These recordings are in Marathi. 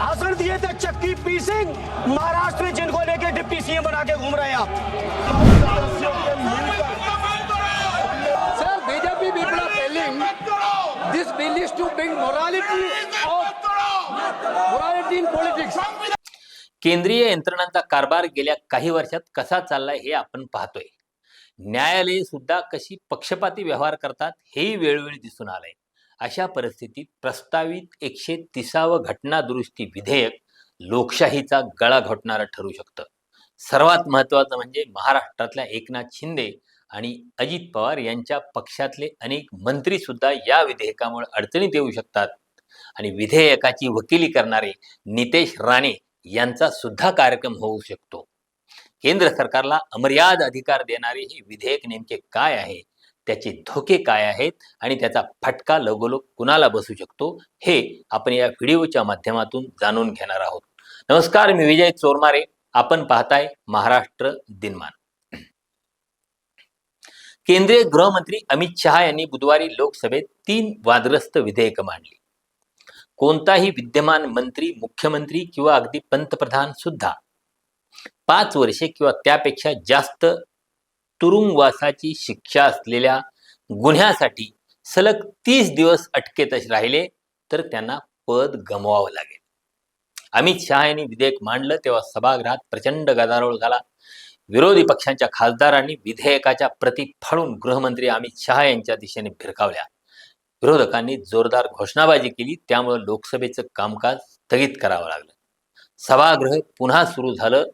भाषण दिए थे चक्की पी सिंह। महाराष्ट्र में जिनको लेके डिप्टी सीएम बना के घूम रहे हैं आप। bill is to bring morality of morality in politics. केंद्रीय यंत्रणांचा कारभार गेल्या काही वर्षात कसा चाललाय हे आपण पाहतोय. न्यायालये सुद्धा कशी पक्षपाती व्यवहार करतात हेही वेळोवेळी दिसून आलंय. अशा परिस्थितीत प्रस्तावित एकशे तिसावं घटनादुरुस्ती विधेयक लोकशाहीचा गळा घोटणारं ठरू शकतं. सर्वात महत्वाचं म्हणजे महाराष्ट्रातल्या एकनाथ शिंदे आणि अजित पवार यांच्या पक्षातले अनेक मंत्री सुद्धा या विधेयकामुळे अडचणीत येऊ शकतात. आणि विधेयकाची वकिली करणारे नितेश राणे यांचा सुद्धा कार्यक्रम होऊ शकतो. केंद्र सरकारला अमर्याद अधिकार देणारे हे विधेयक नेमके काय आहे? त्याचे धोके काय आहेत आणि त्याचा फटका लगोलग कुणाला बसू शकतो हे आपण या व्हिडिओच्या माध्यमातून जाणून घेणार आहोत. नमस्कार मी विजय चोरमारे. आपण पाहताय महाराष्ट्र दिनमान. केंद्रीय गृहमंत्री अमित शहा यांनी बुधवारी लोकसभेत तीन वादग्रस्त विधेयक मांडली. कोणताही विद्यमान मंत्री मुख्यमंत्री किंवा अगदी पंतप्रधान सुद्धा पाच वर्षे किंवा त्यापेक्षा जास्त तुरुंगवासाची शिक्षा असलेल्या गुन्ह्यासाठी सलग तीस दिवस अटकेत राहिले तर त्यांना पद गमवावं लागेल. अमित शहा यांनी विधेयक मांडलं तेव्हा सभागृहात प्रचंड गदारोळ झाला. विरोधी पक्षांच्या खासदारांनी विधेयकाच्या प्रती फाडून गृहमंत्री अमित शहा यांच्या दिशेने भिरकावल्या. विरोधकांनी जोरदार घोषणाबाजी केली त्यामुळे लोकसभेचं कामकाज स्थगित करावं लागलं. सभागृह पुन्हा सुरू झालं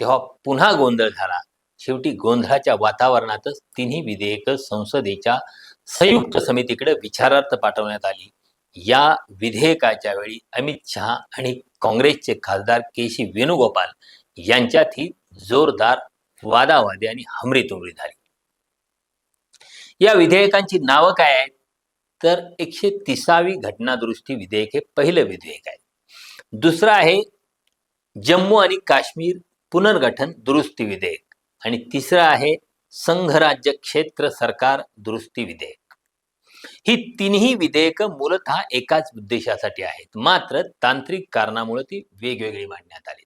तेव्हा पुन्हा गोंधळ झाला. शेवटी गोंधळाच्या वातावरणातच तिन्ही विधेयकं संसदेच्या संयुक्त समितीकडे विचारार्थ पाठवण्यात आली. या विधेयकाच्या वेळी अमित शहा आणि काँग्रेसचे खासदार के सी वेणुगोपाल यांच्यातही जोरदार वादावादी आणि हमरीतुमरी झाली. या विधेयकांची नावं काय आहेत? तर एकशे तिसावी घटना दुरुस्ती विधेयक हे पहिलं विधेयक आहे. दुसरं आहे जम्मू आणि काश्मीर पुनर्गठन दुरुस्ती विधेयक. आणि तिसरं आहे संघराज्य क्षेत्र सरकार दुरुस्ती विधेयक. ही तिन्ही विधेयकं मूलतः एकाच उद्देशासाठी आहेत. मात्र तांत्रिक कारणामुळे ती वेगवेगळी मांडण्यात आली.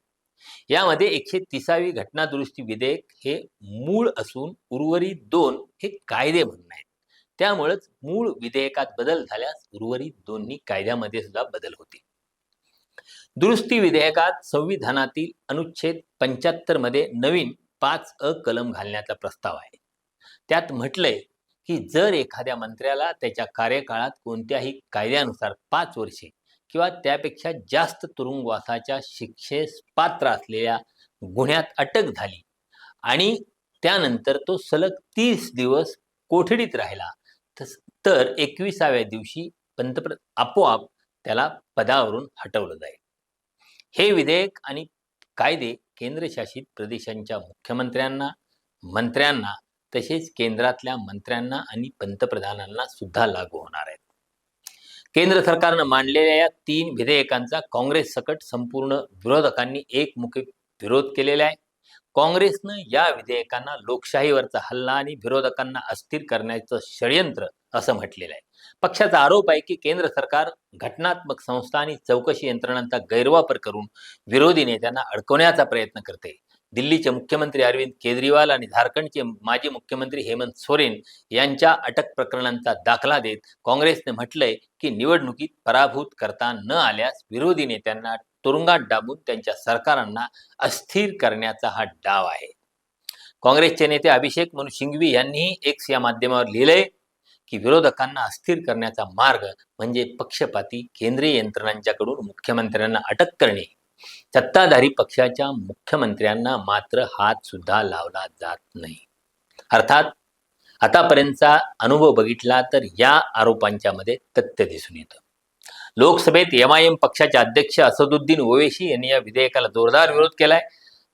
यामध्ये एकशे तिसावी घटना दुरुस्ती विधेयक हे मूळ असून उर्वरित दोन हे कायदे म्हणून आहेत. त्यामुळेच मूळ विधेयकात बदल झाल्यास उर्वरित दोन्ही कायद्यामध्ये सुद्धा बदल होतील. दुरुस्ती विधेयकात संविधानातील अनुच्छेद पंच्याहत्तरमध्ये नवीन पाच अ कलम घालण्याचा प्रस्ताव आहे. त्यात म्हटलंय की जर एखाद्या मंत्र्याला त्याच्या कार्यकाळात कोणत्याही कायद्यानुसार पाच वर्षे किंवा त्यापेक्षा जास्त तुरुंगवासाच्या शिक्षेस पात्र असलेल्या गुन्ह्यात अटक झाली आणि त्यानंतर तो सलग तीस दिवस कोठडीत राहिला तस- तर एकविसाव्या दिवशी पंतप्रधान आपोआप त्याला पदावरून हटवलं जाईल. हे विधेयक आणि कायदे केंद्रशासित प्रदेशांच्या मुख्यमंत्र्यांना मंत्र्यांना तसेच केंद्रातल्या मंत्र्यांना आणि पंतप्रधानांना सुद्धा लागू होणार आहेत. केंद्र सरकारनं मांडलेल्या या तीन विधेयकांचा काँग्रेस सकट संपूर्ण विरोधकांनी एकमुखी विरोध केलेला आहे. काँग्रेसनं या विधेयकांना लोकशाहीवरचा हल्ला आणि विरोधकांना अस्थिर करण्याचं षडयंत्र असं म्हटलेलं आहे. पक्षाचा आरोप आहे की केंद्र सरकार घटनात्मक संस्था आणि चौकशी यंत्रणांचा गैरवापर करून विरोधी नेत्यांना अडकवण्याचा प्रयत्न करते. दिल्लीचे मुख्यमंत्री अरविंद केजरीवाल आणि झारखंडचे माजी मुख्यमंत्री हेमंत सोरेन यांच्या अटक प्रकरणांचा दाखला देत काँग्रेसने म्हटलंय की निवडणुकीत पराभूत करता न आल्यास विरोधी नेत्यांना तुरुंगात डाबून त्यांच्या सरकारांना अस्थिर करण्याचा हा डाव आहे. काँग्रेसचे नेते अभिषेक मनु सिंघवी यांनीही एक्स या माध्यमावर लिहिलंय की विरोधकांना अस्थिर करण्याचा मार्ग म्हणजे पक्षपाती केंद्रीय यंत्रणांच्याकडून मुख्यमंत्र्यांना अटक करणे. सत्ताधारी पक्षाच्या मुख्यमंत्र्यांना मात्र हात सुद्धा लावला जात नाही. अर्थात आतापर्यंतचा अनुभव बघितला तर या आरोपांच्या मध्ये तथ्य दिसून येतं. लोकसभेत एम आय एम पक्षाचे अध्यक्ष असदुद्दीन ओवेशी यांनी या विधेयकाला जोरदार विरोध केलाय.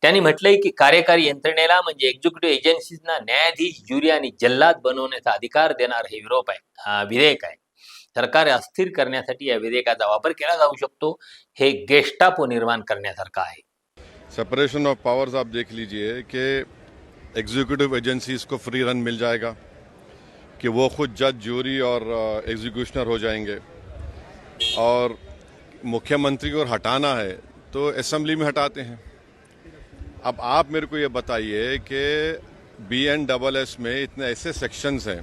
त्यांनी म्हटलंय की कार्यकारी यंत्रणेला म्हणजे एक्झिक्युटिव्ह एजन्सीजना न्यायाधीश ज्युरी आणि जल्लाद बनवण्याचा अधिकार देणार हे विरोप आहे हा विधेयक आहे. सरकार अस्थिर करण्यासाठी या विधेयकाचा वापर केला जाऊ शकतो हे गेस्टापो निर्माण करण्यासारखं आहे. सेपरेशन ऑफ पावर्स आप देख लीजिए कि एग्जीक्यूटिव एजेंसीज को फ्री रन मिल जाएगा कि वो खुद जज ज्यूरी और एग्जीक्यूशनर हो जाएंगे। और मुख्यमंत्री को हटाना है तो असेंबली में हटाते हैं। अब आप मेरे को ये बताइए कि बी एन डबल एस में इतने ऐसे सेक्शंस हैं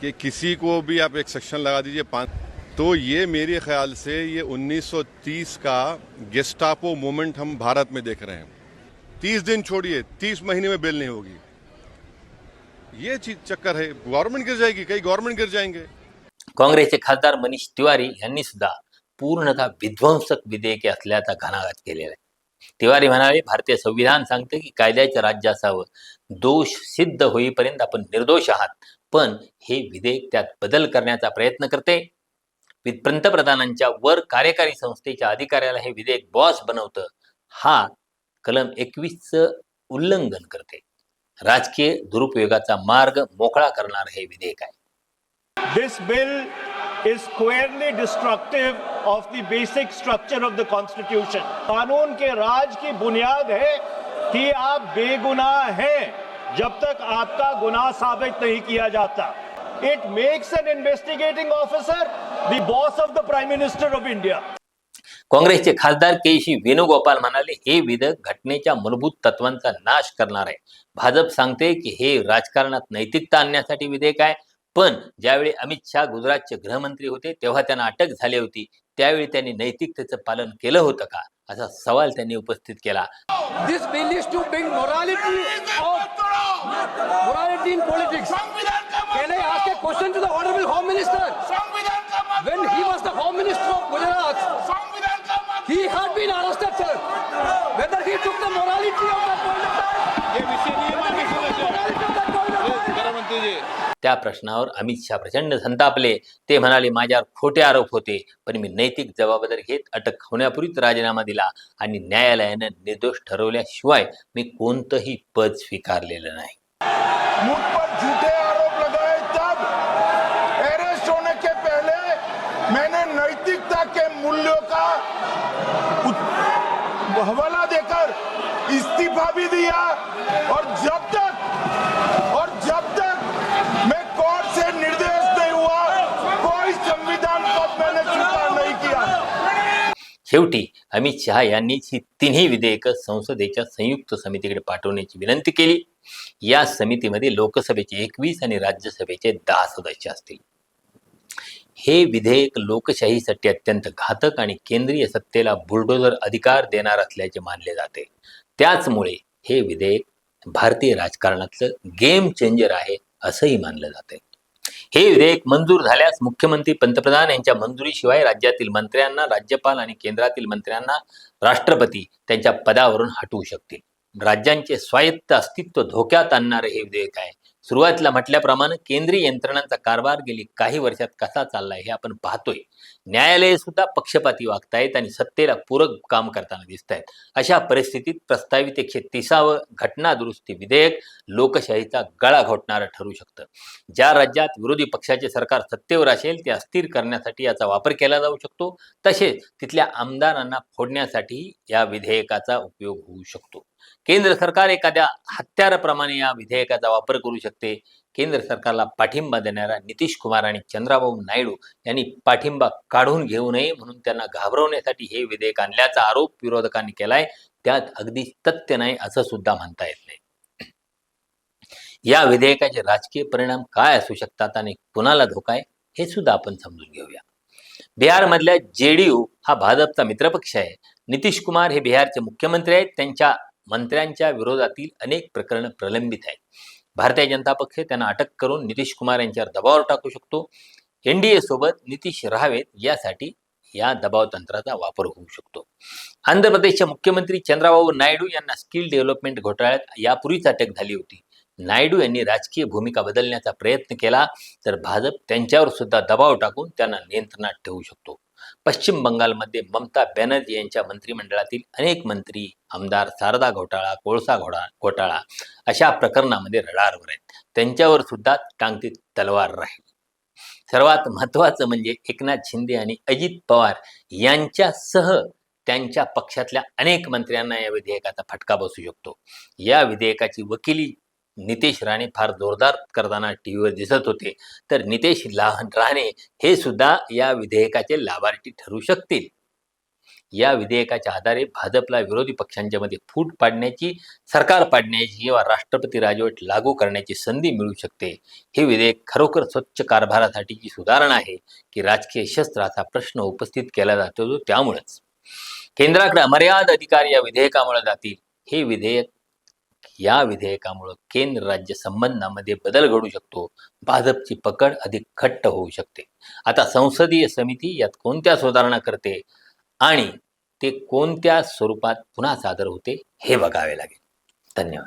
कि किसी को भी आप एक सेक्शन लगा दीजिए पाँच। तो ये मेरे ख्याल से ये 1930 का गेस्टापो मूवमेंट हम भारत में देख रहे हैं। 30 दिन छोड़िए 30 महीने में बेल नहीं होगी। ये चीज़ चक्कर है गवर्नमेंट गिर जाएगी, कई गवर्नमेंट गिर जाएँगे। काँग्रेसचे खासदार मनीष तिवारी, यांनी सुद्धा पूर्णतः विध्वंसक विधेयके असल्याचा घणाघात केलेला आहे। तिवारी म्हणाले भारतीय संविधान सांगते की कायद्याचं राज्य असावं दोष सिद्ध होईपर्यंत आपण निर्दोष आहात. पण हे विधेयक त्यात बदल करण्याचा प्रयत्न करते. पंतप्रधानांच्या वर कार्यकारी संस्थेच्या अधिकाऱ्याला हे विधेयक बॉस बनवतं. हा कलम एकवीसचं उल्लंघन करते. राजकीय दुरुपयोगाचा मार्ग मोकळा करणार हे विधेयक आहे. This bill is squarely destructive of the basic structure of the Constitution. कानून के राज की बुनियाद है कि आप बेगुनाह हैं, जब तक आपका गुनाह साबित नहीं किया जाता। It makes an investigating officer the boss of the prime minister of India काँग्रेसचे खासदार के सी वेणुगोपाल म्हणाले, हे विधेयक घटनेच्या मूलभूत तत्वांचा नाश करणार आहे. भाजप सांगते की हे राजकारणात नैतिकता आणण्यासाठी विधेयक आहे. पण ज्यावेळी अमित शहा गुजरातचे गृहमंत्री होते तेव्हा त्यांना अटक झाली होती. त्यावेळी त्यांनी नैतिकतेचं पालन केलं होतं का? असा सवाल त्यांनी उपस्थित केला. This bill is to bring morality morality minister he was the Gujarat he had been arrested sir त्या प्रश्नावर अमित शहा प्रचंड संतापले. ते म्हणाले माझ्यावर खोटे आरोप होते पण मी नैतिक जबाबदारी घेत अटक होण्यापूर्वीच राजीनामा दिला आणि न्यायालयानं निर्दोष ठरवल्याशिवाय मी कोणतंही पद स्वीकारलेलं नाही. नैतिकता के मूल्यों का हवाला देकर इस्तीफा भी दिया और जब तक और जब तक मैं कोर्ट से निर्देश नहीं हुआ कोई संविधान पद मैंने स्वीकार नहीं किया शेवटी अमित शहा यांनी ही तिन्ही विधेयकं संसदेच्या संयुक्त समितीकडे पाठवण्याची विनंती केली. या समितीमध्ये लोकसभेचे एकवीस आणि राज्यसभेचे दहा सदस्य असतील. हे विधेयक लोकशाहीसाठी अत्यंत घातक आणि केंद्रीय सत्तेला बुलडोजर अधिकार देणार असल्याचे मानले जाते. त्याचमुळे हे विधेयक भारतीय राजकारणातलं गेम चेंजर आहे असंही मानलं जाते हे विधेयक मंजूर झाल्यास मुख्यमंत्री पंतप्रधान यांच्या मंजुरीशिवाय राज्यातील मंत्र्यांना राज्यपाल आणि केंद्रातील मंत्र्यांना राष्ट्रपती त्यांच्या पदावरून हटवू शकतील. राज्यांचे स्वायत्त अस्तित्व धोक्यात आणणारे हे विधेयक आहे. सुरुवातीला म्हटल्याप्रमाणे केंद्रीय यंत्रणांचा कारभार गेली काही वर्षात कसा चाललाय हे आपण पाहतोय. न्यायालये सुद्धा पक्षपाती वागतायत आणि सत्तेला पूरक काम करताना दिसत आहेत अशा परिस्थितीत प्रस्तावित एकशे तिसावं घटना दुरुस्ती विधेयक लोकशाहीचा गळा घोटणारं ठरू शकतं. ज्या राज्यात विरोधी पक्षाचे सरकार सत्तेवर असेल ते अस्थिर करण्यासाठी याचा वापर केला जाऊ शकतो. तसेच तिथल्या आमदारांना फोडण्यासाठी या विधेयकाचा उपयोग होऊ शकतो. केंद्र सरकार एखाद्या हत्याराप्रमाणे या विधेयकाचा वापर करू शकते. केंद्र सरकारला पाठिंबा देणाऱ्या नितीश कुमार आणि चंद्राबाबू नायडू यांनी पाठिंबा काढून घेऊ नये म्हणून त्यांना घाबरवण्यासाठी हे विधेयक आणल्याचा आरोप विरोधकांनी केलाय. त्यात अगदी तथ्य नाही असं सुद्धा म्हणता येत नाही. या विधेयकाचे राजकीय परिणाम काय असू शकतात आणि कुणाला धोका आहे हे सुद्धा आपण समजून घेऊया. बिहारमधल्या जेडीयू हा भाजपचा मित्रपक्ष आहे. नितीश कुमार हे बिहारचे मुख्यमंत्री आहेत. त्यांच्या मंत्र्यांच्या विरोधातील अनेक प्रकरणं प्रलंबित आहेत. भारतीय जनता पक्ष त्यांना अटक करून नितीश कुमार यांच्यावर दबाव टाकू शकतो. एनडीए सोबत नितीश राहावेत यासाठी या दबाव तंत्राचा वापर होऊ शकतो. आंध्र प्रदेशचे मुख्यमंत्री चंद्राबाबू नायडू यांना स्किल डेव्हलपमेंट घोटाळ्यात यापूर्वीच अटक झाली होती. नायडू यांनी राजकीय भूमिका बदलण्याचा प्रयत्न केला तर भाजप त्यांच्यावर सुद्धा दबाव टाकून त्यांना नियंत्रणात ठेवू शकतो. पश्चिम बंगालमध्ये ममता बॅनर्जी यांच्या मंत्रिमंडळातील अनेक मंत्री आमदार शारदा घोटाळा कोळसा घोडा घोटाळा अशा प्रकरणामध्ये रडारवर आहेत. त्यांच्यावर सुद्धा टांगती तलवार राहील. सर्वात महत्त्वाचं म्हणजे एकनाथ शिंदे आणि अजित पवार यांच्यासह त्यांच्या पक्षातल्या अनेक मंत्र्यांना या विधेयकाचा फटका बसू शकतो. या विधेयकाची वकिली नितेश राणे फार जोरदार करताना टी व्हीवर दिसत होते. तर नितेश राणे हे सुद्धा या विधेयकाचे लाभार्थी ठरू शकतील. या विधेयकाच्या आधारे भाजपला विरोधी पक्षांच्या मध्ये फूट पाडण्याची सरकार पाडण्याची किंवा राष्ट्रपती राजवट लागू करण्याची संधी मिळू शकते. हे विधेयक खरोखर स्वच्छ कारभारासाठीची सुधारणा आहे की राजकीय शस्त्राचा प्रश्न उपस्थित केला जातो त्यामुळेच. केंद्राकडे अमर्याद अधिकार या विधेयकामुळे जातील. हे विधेयक या विधेयकामुळे केंद्र राज्य संबंधामध्ये बदल घडू शकतो. भाजपची पकड अधिक घट्ट होऊ शकते. आता संसदीय समिती यात कोणत्या सुधारणा करते आणि ते कोणत्या स्वरूपात पुन्हा सादर होते हे बघावे लागेल. धन्यवाद.